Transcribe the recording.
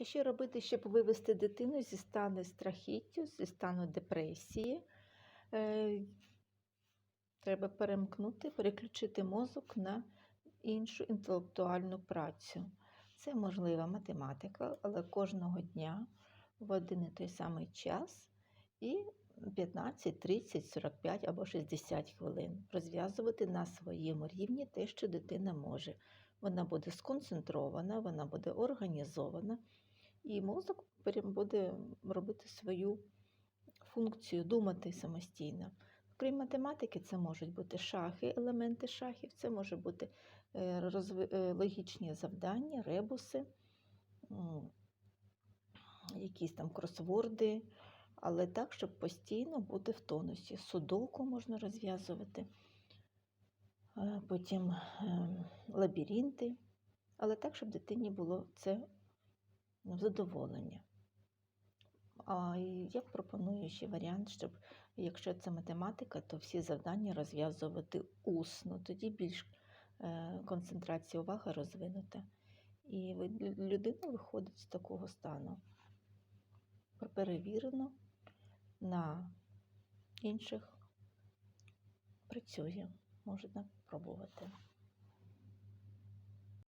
І що робити, щоб вивести дитину зі стану страхіттю, зі стану депресії? Е, Треба перемкнути, переключити мозок на іншу інтелектуальну працю. Це можлива математика, але кожного дня в один і той самий час і 15, 30, 45 або 60 хвилин розв'язувати на своєму рівні те, що дитина може. Вона буде сконцентрована, вона буде організована, і мозок буде робити свою функцію, думати самостійно. Крім математики, це можуть бути шахи, елементи шахів, це може бути е, е, логічні завдання, ребуси, якісь там кросворди, але так, щоб постійно бути в тонусі. Судоку можна розв'язувати, е, потім е, лабіринти, але так, щоб дитині було це задоволення. А я пропоную ще варіант, щоб якщо це математика, то всі завдання розв'язувати усно, тоді більш е, концентрація уваги розвинута. І людина виходить з такого стану. Перевірено на інших працює, можна пробувати.